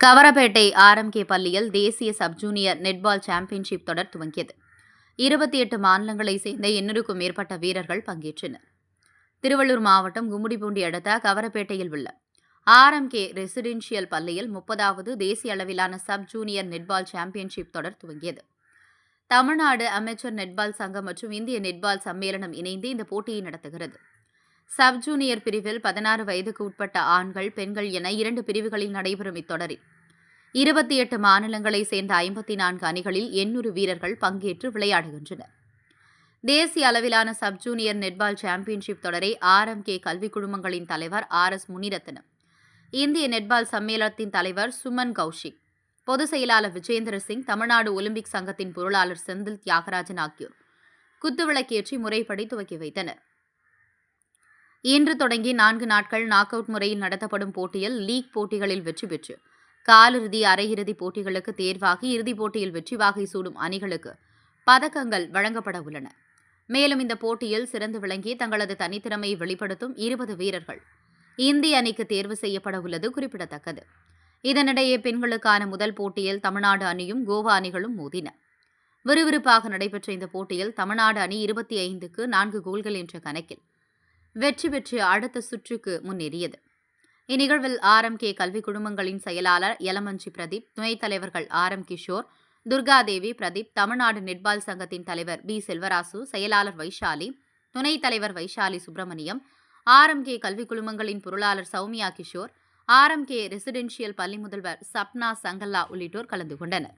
Kavarapettai RMK பள்ளியில் தேசிய sub junior netball championship தொடர் துவங்கியது. இருபத்தி எட்டு மாநிலங்களைச் சேர்ந்த எண்ணூறுக்கும் மேற்பட்ட வீரர்கள் பங்கேற்றனர். திருவள்ளூர் மாவட்டம் கும்முடிபூண்டி அடுத்த கவரப்பேட்டையில் உள்ள ஆர்எம்கே ரெசிடென்ஷியல் பள்ளியில் முப்பதாவது தேசிய அளவிலான சப் ஜூனியர் நெட்பால் சாம்பியன்ஷிப் தொடர் துவங்கியது. தமிழ்நாடு அமைச்சர் நெட்பால் சங்கம் மற்றும் இந்திய நெட்பால் சம்மேளனம் இணைந்து இந்த போட்டியை நடத்துகிறது. சப் ஜூனியர் பிரிவில் பதினாறு வயதுக்கு உட்பட்ட ஆண்கள் பெண்கள் என இரண்டு பிரிவுகளில் நடைபெறும் இத்தொடரில். இருபத்தி எட்டு மாநிலங்களைச் சேர்ந்த ஐம்பத்தி நான்கு அணிகளில் எண்ணூறு வீரர்கள் பங்கேற்று விளையாடுகின்றனர். தேசிய அளவிலான சப் ஜூனியர் நெட்பால் சாம்பியன்ஷிப் தொடரை ஆர்எம்கே கல்விக் குழுமங்களின் தலைவர் ஆர் எஸ் முனிரத்னம் இந்திய நெட்பால் சம்மேளனத்தின் தலைவர் சுமன் கௌஷிக் பொதுச் செயலாளர் விஜேந்திர சிங் தமிழ்நாடு ஒலிம்பிக் சங்கத்தின் பொருளாளர் செந்தில் தியாகராஜன் ஆகியோர் குத்துவிளக்கேற்றி முறைப்படி துவக்கி வைத்தனர். இன்று தொடங்கி நான்கு நாட்கள் நாக் அவுட் முறையில் நடத்தப்படும் போட்டியில் லீக் போட்டிகளில் வெற்றி பெற்று காலிறுதி அரையிறுதி போட்டிகளுக்கு தேர்வாகி இறுதிப் போட்டியில் வெற்றி வாகை சூடும் அணிகளுக்கு பதக்கங்கள் வழங்கப்பட உள்ளன. மேலும் இந்த போட்டியில் சிறந்து விளங்கி தங்களது தனித்திறமையை வெளிப்படுத்தும் இருபது வீரர்கள் இந்திய அணிக்கு தேர்வு செய்யப்பட உள்ளது குறிப்பிடத்தக்கது. இதனிடையே பெண்களுக்கான முதல் போட்டியில் தமிழ்நாடு அணியும் கோவா அணிகளும் மோதின. விறுவிறுப்பாக நடைபெற்ற இந்த போட்டியில் தமிழ்நாடு அணி இருபத்தி ஐந்துக்கு நான்கு கோல்கள் என்ற கணக்கில் வெற்றி பெற்று அடுத்த சுற்றுக்கு முன்னேறியது. இந்நிகழ்வில் ஆர்எம்கே கல்வி குழுமங்களின் செயலாளர் எலமஞ்சி பிரதீப் துணைத் தலைவர்கள் R. M. Kishore Durgadevi Pradeep Tamil Nadu netball சங்கத்தின் தலைவர் பி. செல்வராசு செயலாளர் வைஷாலி துணைத் தலைவர் வைஷாலி சுப்பிரமணியம் ஆர்எம்கே கல்வி குழுமங்களின் பொருளாளர் சௌமியா கிஷோர் ஆர்எம்கே ரெசிடென்ஷியல் பள்ளி முதல்வர் சப்னா சங்கல்லா உள்ளிட்டோர் கலந்து கொண்டனர்.